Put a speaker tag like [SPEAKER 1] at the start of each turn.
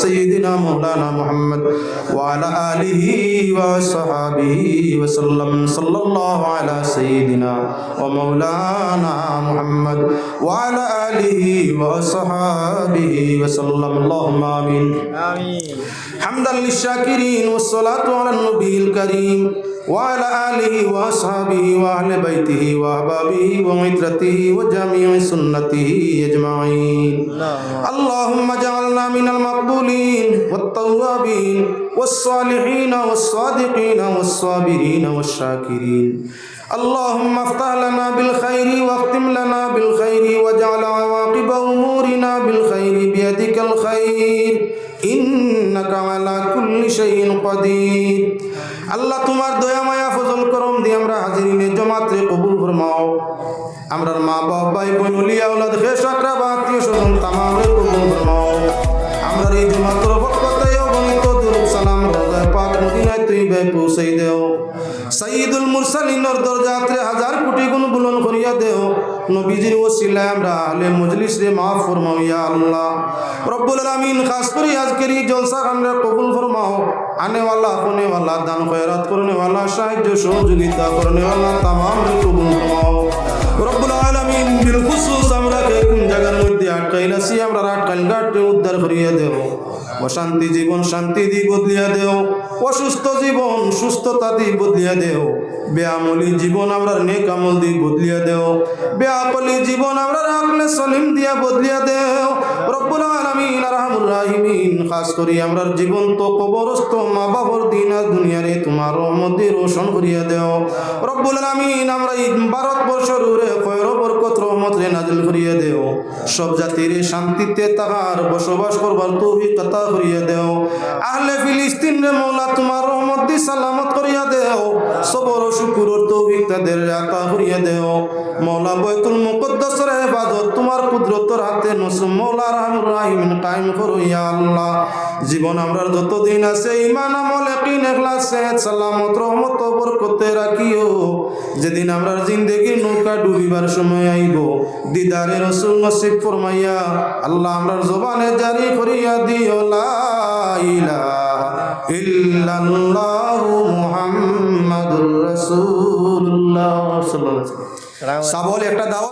[SPEAKER 1] سيدنا مولانا محمد وعلى آله وصحابه وسلم. صلى الله على سيدنا ومولانا محمد وعلى آله وصحابه وسلم. اللهم آمين.
[SPEAKER 2] آمين.
[SPEAKER 1] حمدا للشاكرين والصلاة على النبي الكريم. وعلى آله وأصحابه وأهل بيته وأحبابه وعترته وجميع سنته أجمعين. اللهم اجعلنا من المقبولين والتوابين والصالحين والصادقين والصابرين والشاكرين. اللهم افتح لنا بالخير واختم لنا بالخير واجعل عواقب أمورنا بالخير بيدك الخير. إنك على كل شيء قدير. আল্লাহ তোমার দয়া, মায়া, ফজল, করম দিয়ে আমরা হাজিরিনে জমাতে কবুল ফরমাও। আমরার মা বাপ, ভাই, বোন, উলিয়া, উলাদ, খেস, আকরাবা, আত্মীয় স্বজন তামামরে কবুল ফরমাও। আমরার এই জমাতের বে আমরা কবুল ফরমাও। আনেওয়ালা কোনেওয়ালা দান খয়রাত করনেওয়ালা সাহায্য সহযোগিতা করনেওয়ালা তামাম কবুল হও রব্বুল আলামিন বিল খুসুস আমরা কোন জায়গার মধ্যে আটকাইলাছি, আমরা আটকাইল গাটে উদ্ধার করিয়া দেও অশান্তি জীবন শান্তি দি বদলিয়া দেও, অসুস্থ জীবন সুস্থতা দি বদলিয়া দেও। বেআমলি জীবন আমরা নেক আমল দি বদলিয়া দেও। বেআকলি জীবন আমরা রাখলে সলিম দিয়া বদলিয়া দেও। রব্বুল আলামিন আরহামুর রাহিমিন, খাস করি জীবন তো কবরস্থ মা বাবার দিন আর দুনিয়ারে তোমার রহমতে রোশন করিয়া দেও। রব্বুল আলামিন আমরা ভারতবর্ষের উরে খয়র বরকত, রহমত রে নাজিল করিয়া দেও। সব জাতির শান্তিতে তাহার বসবাস করবার তৌফিক আতা করিয়া দেও। আহলে ফিলিস্তিন রে মৌলা তোমার রহমত দি সালামত করিয়া দেও। সবর শুকুরর তৌফিক তাদের আতা করিয়া দেও। মৌলা বৈতুল মুকদ্দাসের হেফাজত তোমার কুদরতর হাতে নসুম মৌলা রহমুর রাহিমিন কায়েম করো ইয়া আল্লাহ। জীবন আমরার যতদিন আছে ইমান আমল, ইয়াকিন, ইখলাস সালামত, রহমত বরকতে রাখিও। যেদিন আমরা জিন্দেগির নৌকা ডুবিবার সময় আইব, দিদারে রসুল নসিব ফরমাইয়া, আল্লাহ আমরার জবানে জারি করিয়া দিও, লা ইলাহা ইল্লাল্লাহু সাবল একটা দাও